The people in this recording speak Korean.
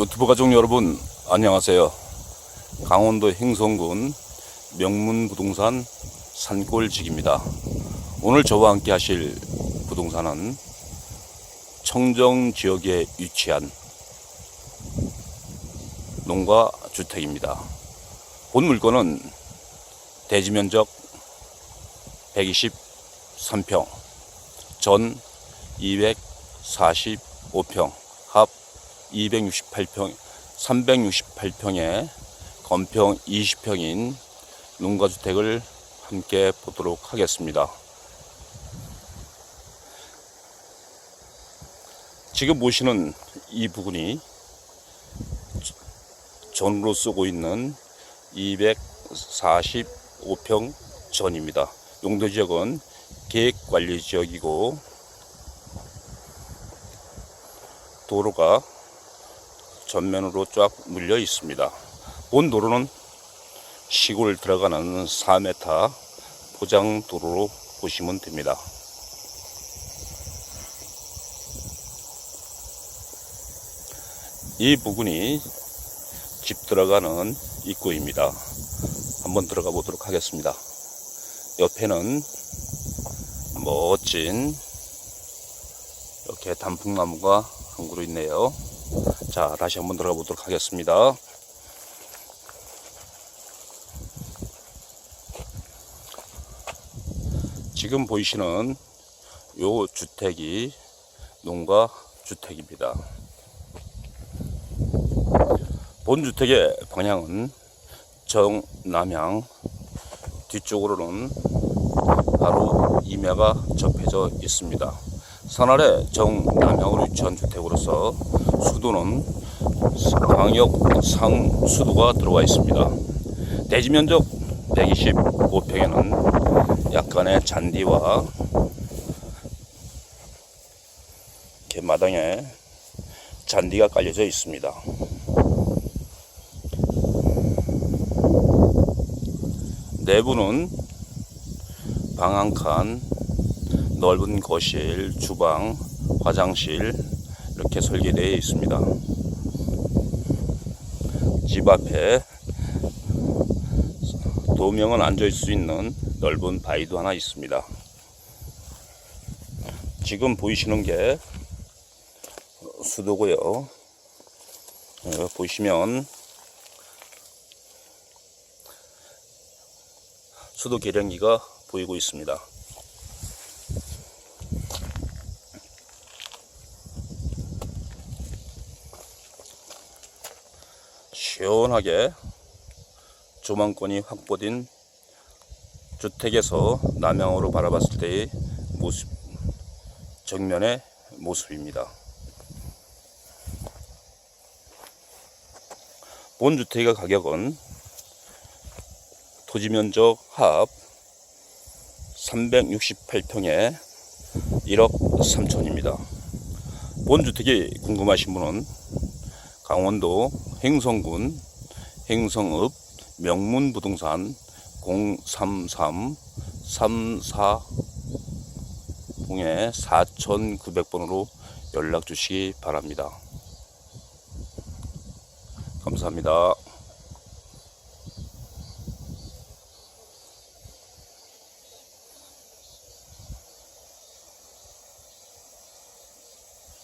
유튜브 가족 여러분 안녕하세요. 강원도 행성군 명문부동산 산골직입니다. 오늘 저와 함께 하실 부동산은 청정 지역에 위치한 농가 주택입니다. 본 물건은 대지 면적 123평, 전 245평, 합 268평, 368평에 건평 20평인 농가주택을 함께 보도록 하겠습니다. 지금 보시는 이 부분이 전으로 쓰고 있는 245평 전입니다. 용도 지역은 계획 관리 지역이고 도로가 전면으로 쫙 물려 있습니다. 본 도로는 시골 들어가는 4m 포장 도로로 보시면 됩니다. 이 부분이 집 들어가는 입구입니다. 한번 들어가 보도록 하겠습니다. 옆에는 멋진 이렇게 단풍나무가 한 그루 있네요. 자, 다시 한번 들어가 보도록 하겠습니다. 지금 보이시는 요 주택이 농가 주택입니다. 본 주택의 방향은 정남향 뒤쪽으로는 바로 임야가 접해져 있습니다. 산아래 정남향으로 위치한 주택으로서 수도는 광역 상수도가 들어와 있습니다. 대지 면적 125평에는 약간의 잔디와 마당에 잔디가 깔려져 있습니다. 내부는 방 한 칸, 넓은 거실, 주방, 화장실 이렇게 설계되어 있습니다. 집 앞에 도명은 앉을 수 있는 넓은 바위도 하나 있습니다. 지금 보이시는 게 수도고요. 어, 보시면 수도 계량기가 보이고 있습니다. 시원하게 조망권이 확보된 주택에서 남향으로 바라봤을 때의 모습, 정면의 모습입니다. 본 주택의 가격은 토지 면적 합 368평에 1억 3천입니다. 본 주택이 궁금하신 분은 강원도 행성군 행성읍 명문부동산 033-34 0에 4900번으로 연락 주시기 바랍니다. 감사합니다.